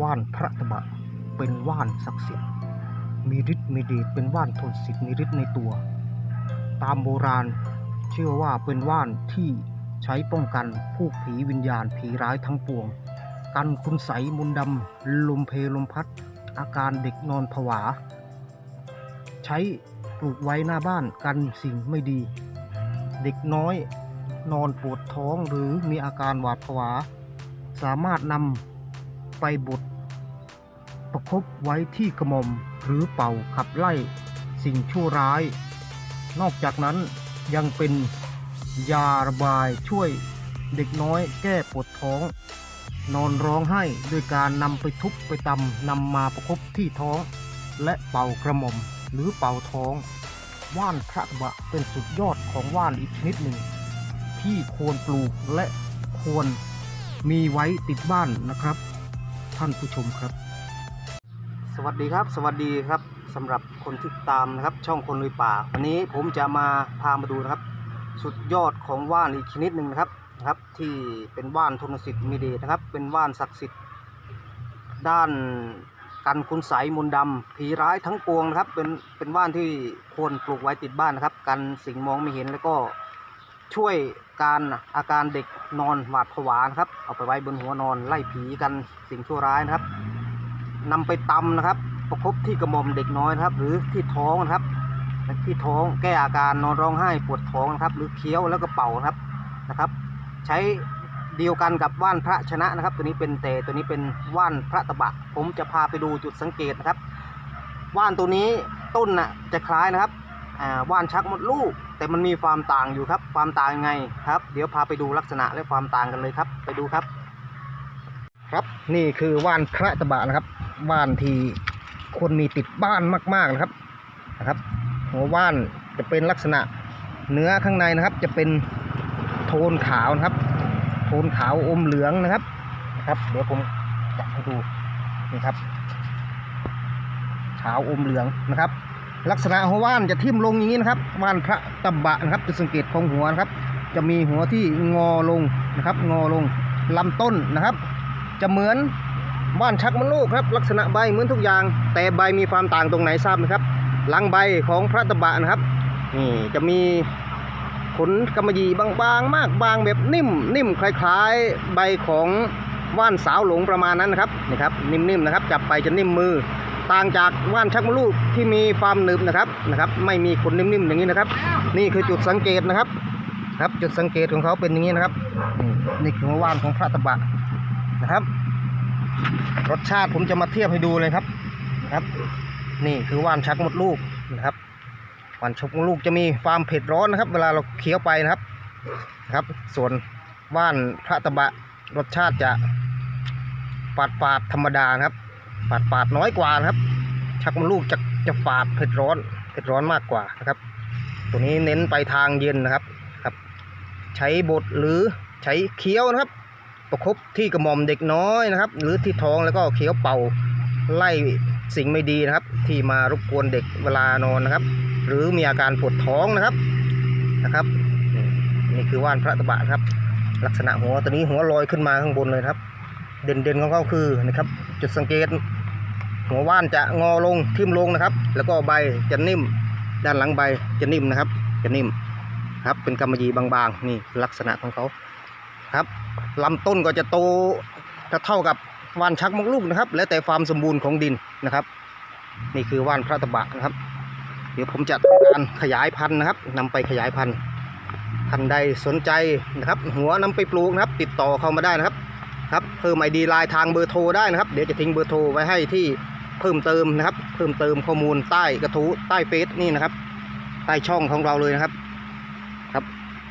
ว่านพระตบะเป็นว่านศักดิ์สิทธิ์ มีฤทธิ์มีเดชเป็นว่านทนสิทธิ์มีฤทธิ์ในตัว ตามโบราณเชื่อว่าเป็นว่านที่ใช้ป้องกันผู้ผีวิญญาณผีร้ายทั้งปวง กันคุณใสมนดำลมเพลลมพัด อาการเด็กนอนผวา ใช้ปลูกไว้หน้าบ้านกันสิ่งไม่ดี เด็กน้อยนอนปวดท้องหรือมีอาการหวาดผวา สามารถนำ ไปบดประคบไว้ที่กระหม่อมหรือเป่าขับไล่สิ่งชั่วร้าย นอกจากนั้นยังเป็นยาระบายช่วยเด็กน้อยแก้ปวดท้อง นอนร้องไห้ด้วยการนำไปทุบไปตำนำมาประคบที่ท้อง และเป่ากระหม่อมหรือเป่าท้องว่านพระบะเป็นสุดยอดของว่านอีกชนิดหนึ่ง ที่ควรปลูกและควรมีไว้ติดบ้านนะครับ ท่านผู้ชมครับ สวัสดีครับ สวัสดีครับสำหรับคนที่ตามนะครับ ช่องคนลุยป่า วันนี้ผมจะมาพามาดูนะครับ สุดยอดของว่านอีกชนิดหนึ่งนะครับนะครับ ที่เป็นว่านทนสิทธิ์มีเดชนะครับ เป็นว่านศักดิ์สิทธิ์ ด้านกันคุณใสมนต์ดำผีร้ายทั้งปวงนะครับ เป็นเป็นว่านที่ควรปลูกไว้ติดบ้านนะครับ กันสิ่งมองไม่เห็นแล้วก็ ช่วยการอาการเด็กนอนหวาดผวานะครับ เอาไปไว้บนหัวนอนไล่ผีกันสิ่งชั่วร้ายนะครับนำไปตำนะครับ ประคบที่กระหม่อมเด็กน้อยนะครับ หรือที่ท้องนะครับที่ท้องแก้อาการนอนร้องไห้ปวดท้องนะครับ หรือเคี้ยวแล้วก็เป่านะครับนะครับ ใช้เดียวกันกับว่านพระชนะนะครับ ตัวนี้เป็นแต่ตัวนี้เป็นว่านพระตะบะ ผมจะพาไปดูจุดสังเกตนะครับ ว่านตัวนี้ต้นน่ะจะคล้ายนะครับว่านชักมดลูก แต่มันมีความต่างอยู่ครับ ความต่างยังไงครับ เดี๋ยวพาไปดูลักษณะและความต่างกันเลยครับ ไปดูครับ ครับนี่คือว่านพระตะบะนะครับ ว่านที่คนมีติดบ้านมากๆนะครับนะครับ หัวว่านจะเป็นลักษณะเนื้อข้างในนะครับ จะเป็นโทนขาวนะครับ โทนขาวอมเหลืองนะครับครับ เดี๋ยวผมจับให้ดูนี่ครับขาวอมเหลืองนะครับ ลักษณะหัวว่านจะทิ่มลงอย่างนี้นะครับว่านพระตะบะนะครับจุดสังเกตของหัวนะครับ จะมีหัวที่งอลงนะครับ งอลงลำต้นนะครับ จะเหมือนว่านชักมดลูกครับ ลักษณะใบเหมือนทุกอย่าง แต่ใบมีความต่างตรงไหนทราบไหมครับหลังใบของพระตะบะนะครับนี่จะมีขนกำมะหยี่บางๆ มากบางแบบนิ่มนิ่มคล้ายๆใบของว่านสาวหลงประมาณนั้นนะครับนี่ครับนิ่มๆนะครับจับไปจะนิ่มมือ ต่างจากว่านชักมลูกที่มีความหนึบนะครับนะครับ ไม่มีขนนิ่มๆอย่างนี้นะครับ นี่คือจุดสังเกตนะครับ ครับจุดสังเกตของเขาเป็นอย่างนี้นะครับนี่คือว่านของพระตะบะนะครับ รสชาติผมจะมาเทียบให้ดูเลยครับครับ นี่คือว่านชักมดลูกนะครับว่านชักมดลูกจะมีความเผ็ดร้อนนะครับ เวลาเราเคี้ยวไปนะครับนะครับ ส่วนว่านพระตะบะรสชาติจะฝาดฝาดธรรมดานะครับ ฝาดฝาดๆน้อยกว่านะครับ ชักมดลูกจะจะฝาดเผ็ดร้อนเผ็ดร้อนมากกว่านะครับ ตัวนี้เน้นไปทางเย็นนะครับครับ ใช้บดหรือใช้เคี้ยวนะครับ ประคบที่กระหม่อมเด็กน้อยนะครับ หรือที่ท้องแล้วก็เคี้ยวเป่าไล่สิ่งไม่ดีนะครับ ที่มารบกวนเด็กเวลานอนนะครับ หรือมีอาการปวดท้องนะครับนะครับ นี่นี่คือว่านพระตะบะครับ ลักษณะหัวตัวนี้หัวลอยขึ้นมาข้างบนเลยครับ เด่นๆของเขาคือนะครับ จุดสังเกต หัวว่านจะงอลงทิ่มลงนะครับ แล้วก็ใบจะนิ่ม ด้านหลังใบจะนิ่มนะครับ จะนิ่มครับเป็นกำมะหยี่บางๆนี่ลักษณะของเขาครับลำต้นก็จะโตเท่ากับว่านชักมกลูกนะครับ แล้วแต่ความสมบูรณ์ของดินนะครับ นี่คือว่านพระตะบะนะครับ เดี๋ยวผมจะทำการขยายพันธุ์นะครับนำไปขยายพันธุ์ท่านใดสนใจนะครับ หัวนำไปปลูกนะครับ ติดต่อเข้ามาได้นะครับ ครับเพิ่มไอดีไลน์ทางเบอร์โทรได้นะครับ เดี๋ยวจะทิ้งเบอร์โทรไว้ให้ที่เพิ่มเติมนะครับ เพิ่มเติมข้อมูลใต้กระทู้ใต้เฟซนี่นะครับ ใต้ช่องของเราเลยนะครับครับ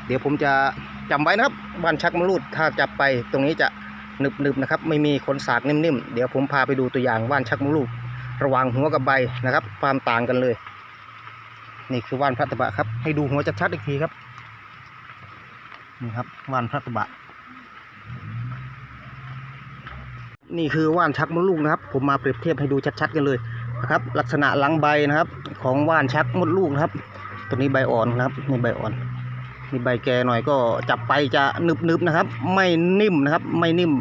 เดี๋ยวผมจะจำไว้นะครับบ้านชักมรูดถ้าจับไปตรงนี้จะหนึบๆนะครับ ไม่มีขนสากนิ่มๆ เดี๋ยวผมพาไปดูตัวอย่างว่านชักมรูดระหว่างหัวกับใบนะครับ ความต่างกันเลย นี่คือว่านพระตะบะครับ ให้ดูหัวชัดๆอีกทีครับนี่ครับว่านพระตะบะ นี่คือว่านชักมดลูกนะครับ ผมมาเปรียบเทียบให้ดูชัดๆกันเลยนะครับ ลักษณะหลังใบนะครับ ของว่านชักมดลูกนะครับ ตัวนี้ใบอ่อนนะครับนี่ใบอ่อนนี่ใบแก่หน่อยก็จับไปจะนึบๆนะครับ ไม่นิ่มนะครับ ไม่นิ่ม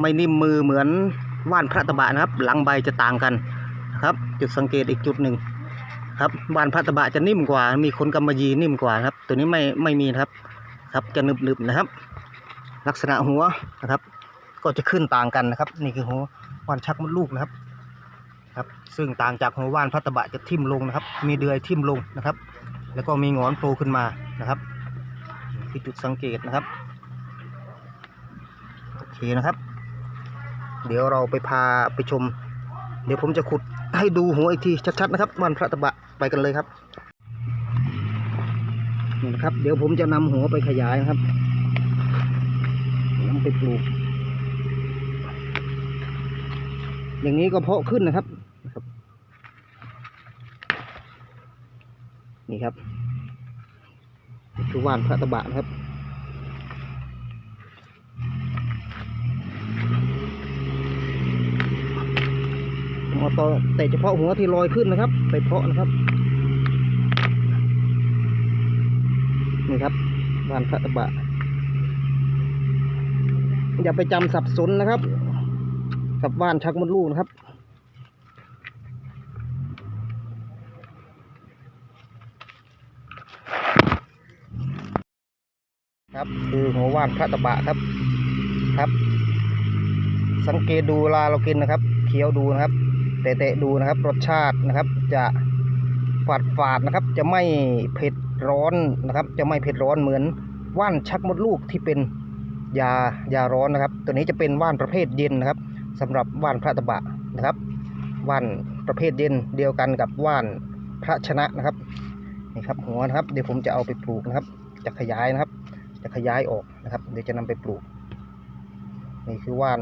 ไม่นิ่มมือเหมือนว่านพระตะบะนะครับ หลังใบจะต่างกันนะครับ จุดสังเกตอีกจุดหนึ่งครับว่านพระตะบะจะนิ่มกว่า มีขนกำมะหยี่นิ่มกว่านะครับ ตัวนี้ไม่ไม่มีนะครับ ครับจะนึบๆนะครับ ลักษณะหัวนะครับ ก็จะขึ้นต่างกันนะครับ นี่คือหัวว่านชักมดลูกนะครับครับ ซึ่งต่างจากหัวว่านพระตะบะจะทิ่มลงนะครับ มีเดือยทิ่มลงนะครับ แล้วก็มีงอนโผล่ขึ้นมานะครับนี่คือจุดสังเกตนะครับโอเคนะครับ เดี๋ยวเราไปพาไปชม เดี๋ยวผมจะขุดให้ดูหัวอีกทีชัดๆนะครับว่านพระตะบะไปกันเลยครับนี่นะครับ เดี๋ยวผมจะนำหัวไปขยายนะครับนำไปปลูก อย่างนี้ก็เพาะขึ้นนะครับนะครับ นี่ครับคือว่านพระตะบะนะครับผมเอาต่อแต่เฉพาะหัวที่ลอยขึ้นนะครับ ไปเพาะนะครับ นี่ครับว่านพระตะบะอย่าไปจำสับสนนะครับ กับว่านชักมดลูกนะครับ ครับคือหัวว่านพระตะบะครับครับ สังเกตดูเวลาเรากินนะครับ เคี้ยวดูนะครับ เตะๆดูนะครับ รสชาตินะครับ จะฝาดฝาดๆนะครับ จะไม่เผ็ดร้อนนะครับ จะไม่เผ็ดร้อนเหมือนว่านชักมดลูกที่เป็นยายาร้อนนะครับ ตัวนี้จะเป็นว่านประเภทเย็นนะครับ สำหรับว่านพระตะบะนะครับว่านประเภทเย็นเดียวกันกับว่านพระชนะนะครับนี่ครับหัวนะครับเดี๋ยวผมจะเอาไปปลูกนะครับ จะขยายนะครับ จะขยายออกนะครับ เดี๋ยวจะนำไปปลูก นี่คือว่าน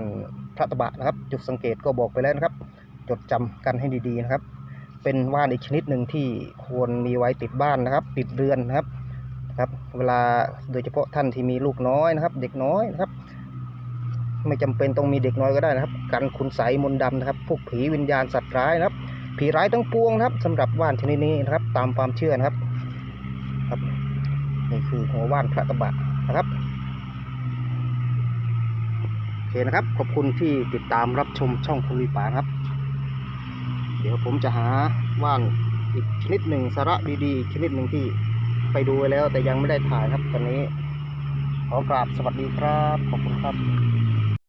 พระตะบะนะครับ จุดสังเกตก็บอกไปแล้วนะครับ จดจำกันให้ดีๆนะครับ เป็นว่านอีกชนิดหนึ่งที่ควรมีไว้ติดบ้านนะครับ ติดเรือนนะครับครับ เวลาโดยเฉพาะท่านที่มีลูกน้อยนะครับ เด็กน้อยนะครับ ไม่จำเป็นต้องมีเด็กน้อยก็ได้นะครับ กันคุณใสมนต์ดำนะครับ พวกผีวิญญาณสัตว์ร้ายนะครับ ผีร้ายทั้งปวงนะครับสำหรับว่านชนิดนี้นะครับ ตามความเชื่อนะครับครับ นี่คือหัวว่านพระตะบะนะครับโอเคนะครับ ขอบคุณที่ติดตามรับชมช่องคุณลีปานครับ เดี๋ยวผมจะหาว่านอีกชนิดหนึ่งสาระดีๆ ชนิดหนึ่งที่ไปดูไว้แล้วแต่ยังไม่ได้ถ่ายครับตอนนี้ขอกราบสวัสดีครับ ขอบคุณครับ